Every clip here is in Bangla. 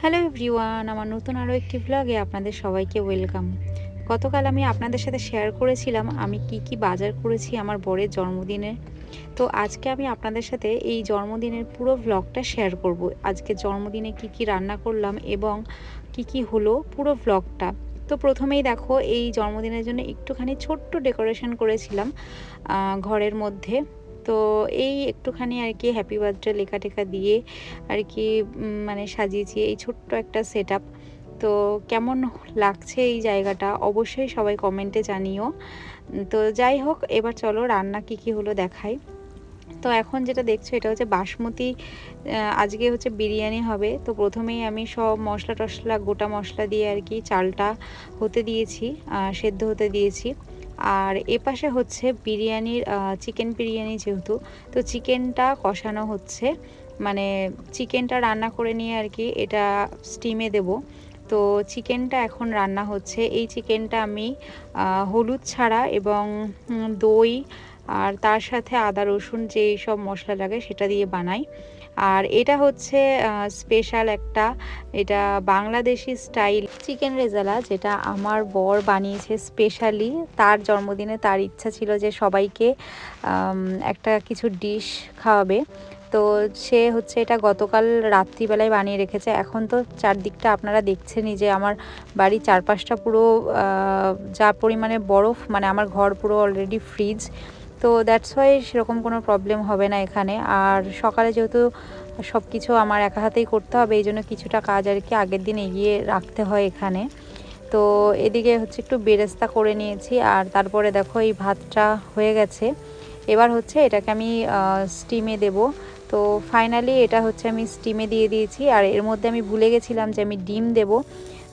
হ্যালো এভরিওয়ান আমার নতুন আরও একটি ব্লগে আপনাদের সবাইকে ওয়েলকাম গতকাল আমি আপনাদের সাথে শেয়ার করেছিলাম, আমি কি কি বাজার করেছি আমার বরের জন্মদিনে। তো আজকে আমি আপনাদের সাথে এই জন্মদিনের পুরো ব্লগটা শেয়ার করব। আজকে জন্মদিনে কি কি রান্না করলাম এবং কি কি হলো পুরো ব্লগটা তো প্রথমেই দেখো, এই জন্মদিনের জন্য একটুখানি ছোট্ট ডেকোরেশন করেছিলাম ঘরের মধ্যে। তো এই একটুখানি আর কি হ্যাপি বার্থডে লেখা টেখা দিয়ে আর কি মানে সাজিয়েছি এই ছোট্ট একটা সেট তো কেমন লাগছে এই জায়গাটা অবশ্যই সবাই কমেন্টে জানিও। তো যাই হোক, এবার চলো রান্না কি কি হলো দেখাই। তো এখন যেটা দেখছ এটা হচ্ছে বাসমতি আজকে হচ্ছে বিরিয়ানি হবে। তো প্রথমেই আমি সব মশলা টশলা গোটা মশলা দিয়ে আর কি চালটা হতে দিয়েছি সেদ্ধ হতে দিয়েছি। আর এপাশে হচ্ছে বিরিয়ানির চিকেন বিরিয়ানি যেহেতু, তো চিকেনটা কষানো হচ্ছে। মানে চিকেনটা রান্না করে নিয়ে আর কি এটা স্টিমে দেব। তো চিকেনটা এখন রান্না হচ্ছে। এই চিকেনটা আমি হলুদ ছাড়া এবং দই আর তার সাথে আদা রসুন যে সব মশলা লাগে সেটা দিয়ে বানাই। আর এটা হচ্ছে স্পেশাল একটা, এটা বাংলাদেশি স্টাইল চিকেন রেজালা, যেটা আমার বর বানিয়েছে স্পেশালি তার জন্মদিনে তার ইচ্ছা ছিল যে সবাইকে একটা কিছু ডিশ খাওয়াবে। তো সে হচ্ছে এটা গতকাল রাত্রিবেলায় বানিয়ে রেখেছে। এখন তো চারদিকটা আপনারা দেখছেনই যে আমার বাড়ির চারপাশটা পুরো যা পরিমাণে বরফ মানে আমার ঘর পুরো অলরেডি ফ্রিজ তো দ্যাটস ওয়াই সেরকম কোনো প্রবলেম হবে না এখানে। আর সকালে যেহেতু সব কিছু আমার একা হাতেই করতে হবে, এই জন্য কিছুটা কাজ আর কি আগের দিন এগিয়ে রাখতে হয় এখানে। তো এদিকে হচ্ছে একটু বেরেস্তা করে নিয়েছি, আর তারপরে দেখো এই ভাতটা হয়ে গেছে। এবার হচ্ছে এটাকে আমি স্টিমে দেব। তো ফাইনালি এটা হচ্ছে আমি স্টিমে দিয়ে দিয়েছি, আর এর মধ্যে আমি ভুলে গেছিলাম যে আমি ডিম দেব।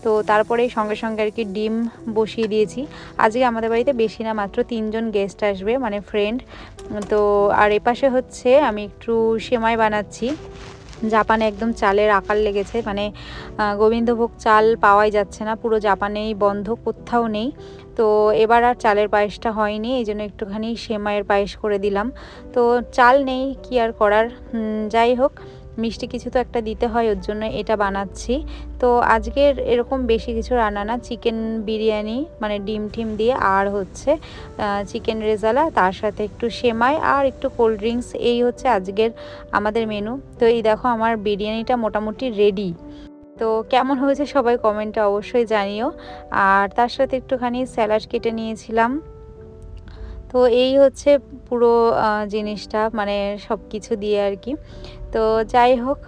তো তারপরেই সঙ্গে সঙ্গে আর কি ডিম বসিয়ে দিয়েছি। আজকে আমাদের বাড়িতে বেশি না, মাত্র তিনজন গেস্ট আসবে মানে ফ্রেন্ড তো আর এপাশে হচ্ছে আমি একটু সেমাই বানাচ্ছি। জাপানে একদম চালের আকার লেগেছে মানে গোবিন্দভোগ চাল পাওয়াই যাচ্ছে না, পুরো জাপানেই বন্ধ, কোথাও নেই। তো এবার আর চালের পায়েসটা হয়নি, এই জন্য একটুখানি সেমাইয়ের পায়েস করে দিলাম। তো চাল নেই, কি আর করার? যাই হোক মিষ্টি কিছু তো একটা দিতে হয়, ওর জন্য এটা বানাচ্ছি। তো আজকের এরকম বেশি কিছু রান্না না, চিকেন বিরিয়ানি মানে ডিম টিম দিয়ে, আর হচ্ছে চিকেন রেজালা, তার সাথে একটু সেমাই আর একটু কোল্ড ড্রিঙ্কস, এই হচ্ছে আজকের আমাদের মেনু। তো এই দেখো আমার বিরিয়ানিটা মোটামুটি রেডি। তো কেমন হয়েছে সবাই কমেন্টে অবশ্যই জানিও। আর তার সাথে একটুখানি স্যালাড কেটে নিয়েছিলাম। তো এই হচ্ছে পুরো জিনিসটা মানে সব কিছু দিয়ে আর কি। তো যাই হোক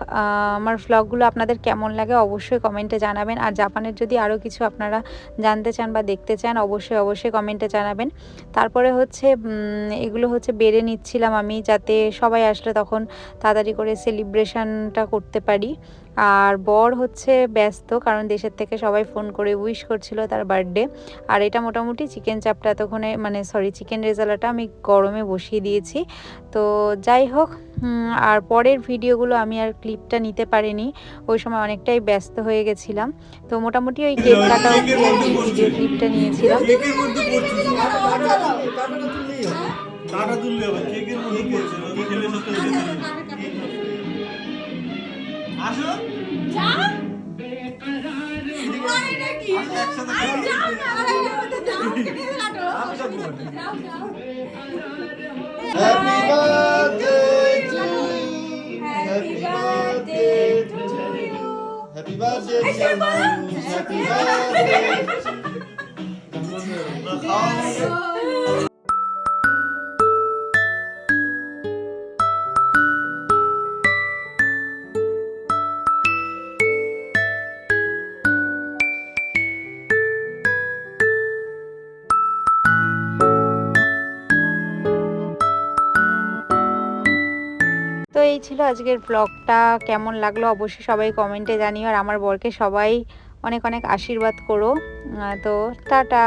আমার ভ্লগগুলো আপনাদের কেমন লাগে অবশ্যই কমেন্টে জানাবেন। আর জাপানের যদি আরও কিছু আপনারা জানতে চান বা দেখতে চান, অবশ্যই অবশ্যই কমেন্টে জানাবেন। তারপরে হচ্ছে এগুলো হচ্ছে বেড়ে নিচ্ছিলাম আমি যাতে সবাই আসলে তখন তাড়াতাড়ি করে সেলিব্রেশনটা করতে পারি। আর বর হচ্ছে ব্যস্ত, কারণ দেশের থেকে সবাই ফোন করে উইশ করছিল তার বার্থডে আর এটা মোটামুটি চিকেন চাপটা এতক্ষণে মানে সরি চিকেন রেজালাটা আমি গরমে বসিয়ে দিয়েছি। তো যাই হোক আর পরের ভিডিওগুলো আমি আর ক্লিপটা নিতে পারিনি। ওই সময় অনেকটাই ব্যস্ত হয়ে গেছিলাম। তো মোটামুটি ওই কেক কাটা অবধি আর কি ভিডিও ক্লিপটা নিয়েছিলাম। পড়ছিস। টাকাটা Happy birthday to you. Happy birthday. খাও তো এই ছিল আজকের ব্লগটা কেমন লাগল অবশ্যই সবাই কমেন্টে জানিও। আর আমার বরকে সবাই অনেক অনেক আশীর্বাদ করো। তো টাটা।